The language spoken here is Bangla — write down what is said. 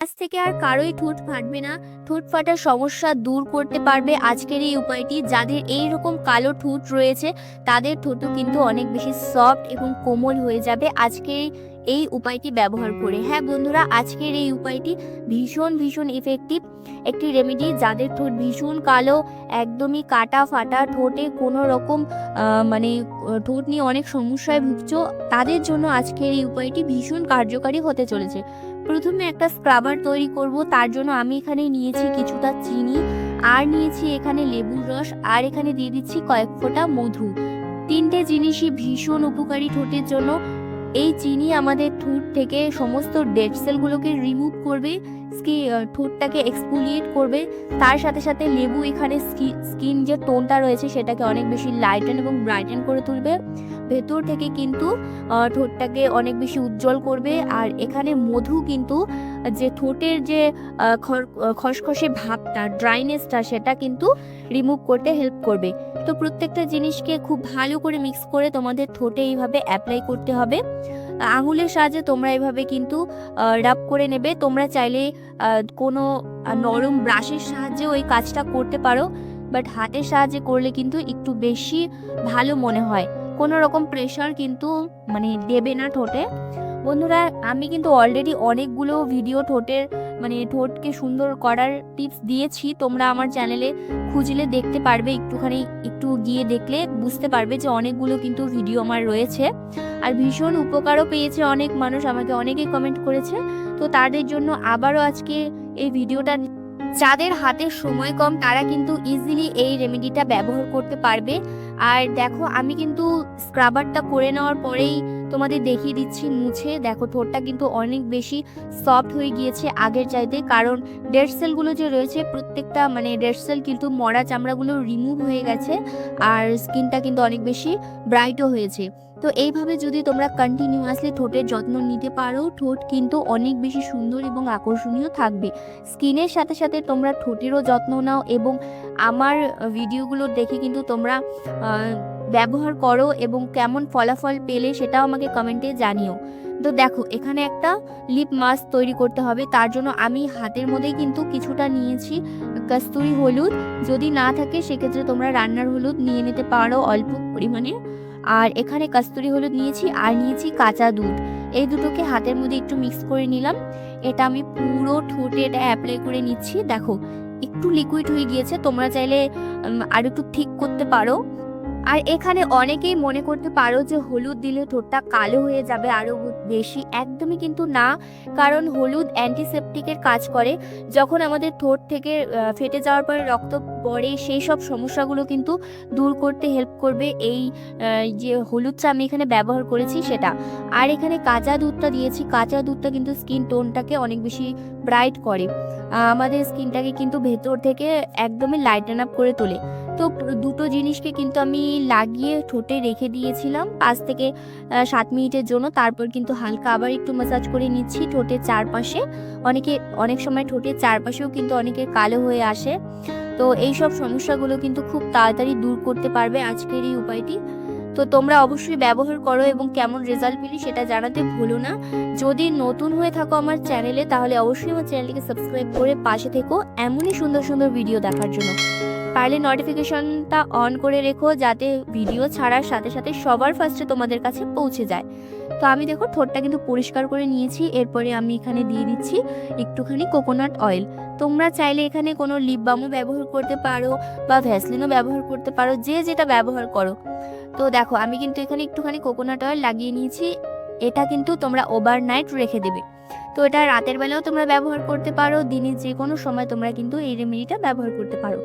আজ থেকে আর কারোই ঠোঁট ফাটবে না। ঠোঁট ফাটার সমস্যা দূর করতে পারবে আজকের এই উপায়টি। যাদের এই রকম কালো ঠোঁট রয়েছে, তাদের ঠোঁটও কিন্তু অনেক বেশি সফট এবং কোমল হয়ে যাবে আজকের এই উপায়টি ব্যবহার করে। হ্যাঁ বন্ধুরা, আজকের এই উপায়টি ভীষণ ভীষণ ইফেক্টিভ একটি রেমেডি যাদের ঠোঁট ভীষণ কালো, একদমই কাটা ফাটা ঠোঁটে কোনো রকম মানে ঠোঁট নিয়ে অনেক সমস্যায় ভুগছ, তাদের জন্য আজকের এই উপায়টি ভীষণ কার্যকারী হতে চলেছে। প্রথমে একটা স্ক্রাবার তৈরি করব, তার জন্য আমি এখানে নিয়েছি কিছুটা চিনি, আর নিয়েছি এখানে লেবুর রস, আর এখানে দিয়ে দিচ্ছি কয়েক ফোঁটা মধু। তিনটে জিনিসই ভীষণ উপকারী ঠোঁটের জন্য। এই চিনি আমাদের ঠোঁট থেকে সমস্ত ডেড সেলগুলোকে রিমুভ করবে। ঠোঁটটাকে এক্সপুলিয়েট করবে। তার সাথে সাথে লেবু এখানে স্কিন যে টোনটা রয়েছে সেটাকে অনেক বেশি লাইটেন এবং ব্রাইটেন করে তুলবে। ভেতর থেকে কিন্তু ঠোঁটটাকে অনেক বেশি উজ্জ্বল করবে। আর এখানে মধু কিন্তু, যে ঠোঁটের যে খসখসে ভাবটা ড্রাইনেসটা সেটা কিন্তু রিমুভ করতে হেল্প করবে। তো প্রত্যেকটা জিনিসকে খুব ভালো করে মিক্স করে তোমাদের ঠোঁটে এইভাবে অ্যাপ্লাই করতে হবে। আঙুলের সাহায্যে তোমরা এভাবে কিন্তু রাব করে নেবে। তোমরা চাইলে কোনো নরম ব্রাশের সাহায্যে ওই কাজটা করতে পারো। বাট হাতের সাহায্যে করলে কিন্তু একটু বেশি ভালো মনে হয়। কোনো রকম প্রেশার কিন্তু মানে দেবে না ঠোঁটে। বন্ধুরা, আমি কিন্তু অলরেডি অনেকগুলো ভিডিও ঠোঁটের মানে ঠোঁটকে সুন্দর করার টিপস দিয়েছি। তোমরা আমার চ্যানেলে খুঁজলে দেখতে পারবে। একটুখানি একটু গিয়ে দেখলে বুঝতে পারবে যে অনেকগুলো কিন্তু ভিডিও আমার রয়েছে। আর ভীষণ উপকারও পেয়েছে। অনেক মানুষ আমাকে অনেকেই কমেন্ট করেছে। তো তাদের জন্য আবারও আজকে এই ভিডিওটা যাদের হাতে সময় কম, তারা কিন্তু ইজিলি এই রেমেডিটা ব্যবহার করতে পারবে। আর দেখো, আমি কিন্তু স্ক্রাবারটা করে নেওয়ার পরেই তোমাদের দেখিয়ে দিচ্ছি মুছে। দেখো, ঠোঁটটা কিন্তু অনেক বেশি সফট হয়ে গিয়েছে আগের চাইতে। কারণ ডেড সেলগুলো যে রয়েছে, প্রত্যেকটা মানে ডেড সেল কিন্তু মরা চামড়াগুলো রিমুভ হয়ে গেছে আর স্কিনটা কিন্তু অনেক বেশি ব্রাইটও হয়েছে। তো এইভাবে যদি তোমরা কন্টিনিউয়াসলি ঠোঁটের যত্ন নিতে পারো, ঠোঁট কিন্তু অনেক বেশি সুন্দর এবং আকর্ষণীয় থাকবে। স্কিনের সাথে সাথে তোমরা ঠোঁটেরও যত্ন নাও এবং আমার ভিডিওগুলো দেখে কিন্তু তোমরা ব্যবহার করো এবং কেমন ফলাফল পেলে সেটাও আমাকে কমেন্টে জানিও। তো দেখো, এখানে একটা লিপ মাস্ক তৈরি করতে হবে। তার জন্য আমি হাতের মধ্যেই কিন্তু কিছুটা নিয়েছি কস্তুরি হলুদ। যদি না থাকে, সেক্ষেত্রে তোমরা রান্নার হলুদ নিয়ে নিতে পারো অল্প পরিমাণে। আর এখানে কস্তুরি হলুদ নিয়েছি আর নিয়েছি কাঁচা দুধ। এই দুটোকে হাতের মধ্যে একটু মিক্স করে নিলাম। এটা আমি পুরো ঠোঁটে এটা অ্যাপ্লাই করে নিচ্ছি। দেখো, একটু লিকুইড হয়ে গিয়েছে। তোমরা চাইলে আর একটু ঠিক করতে পারো। আর এখানে অনেকেই মনে করতে পারো যে হলুদ দিলে ঠোঁটটা কালো হয়ে যাবে আরও বেশি, একদমই কিন্তু না। কারণ হলুদ অ্যান্টিসেপটিকের কাজ করে। যখন আমাদের ঠোঁট থেকে ফেটে যাওয়ার পরে রক্ত পড়ে, সেই সব সমস্যাগুলো কিন্তু দূর করতে হেল্প করবে এই যে হলুদটা আমি এখানে ব্যবহার করেছি সেটা। আর এখানে কাঁচা দুধটা দিয়েছি। কাঁচা দুধটা কিন্তু স্কিন টোনটাকে অনেক বেশি ব্রাইট করে। আমাদের স্কিনটাকে কিন্তু ভেতর থেকে একদমই লাইটেন আপ করে তোলে। তো দুটো জিনিসকে কিন্তু আমি লাগিয়ে ঠোঁটে রেখে দিয়েছিলাম। পাঁচ থেকে সাত মিনিটের জন্য। তারপর কিন্তু হালকা আবার একটু ম্যাসাজ করে নিচ্ছি ঠোঁটের চারপাশে। অনেকে, অনেক সময় ঠোঁটের চারপাশেও কিন্তু অনেকের কালো হয়ে আসে। তো এই সব সমস্যাগুলো কিন্তু খুব তাড়াতাড়ি দূর করতে পারবে আজকের এই উপায়টি। তো তোমরা অবশ্যই ব্যবহার করো এবং কেমন রেজাল্ট পেলি সেটা জানাতে ভুলো না। যদি নতুন হয়ে থাকো আমার চ্যানেলে তাহলে অবশ্যই আমার চ্যানেলটিকে সাবস্ক্রাইব করে পাশে থেকো। এমনই সুন্দর সুন্দর ভিডিও দেখার জন্য। পারলে নোটিফিকেশনটা অন করে রেখো যাতে ভিডিও ছাড়ার সাথে সাথে সবার ফার্স্টে তোমাদের কাছে পৌঁছে যায়। তো আমি দেখো ঠোঁটটা কিন্তু পরিষ্কার করে নিয়েছি, এরপরে আমি এখানে দিয়ে দিচ্ছি একটুখানি কোকোনাট অয়েল তোমরা চাইলে এখানে কোনো লিপ বামও ব্যবহার করতে পারো বা ভ্যাসলিনও ব্যবহার করতে পারো, যে যেটা ব্যবহার করো। তো দেখো আমি কিন্তু এখানে একটুখানি কোকোনাট অয়েল লাগিয়ে নিয়েছি, এটা কিন্তু তোমরা ওভারনাইট রেখে দেবে। তো এটা রাতের বেলাও তোমরা ব্যবহার করতে পারো দিনের যে কোনো সময় তোমরা কিন্তু এই রেমেডিটা ব্যবহার করতে পারো।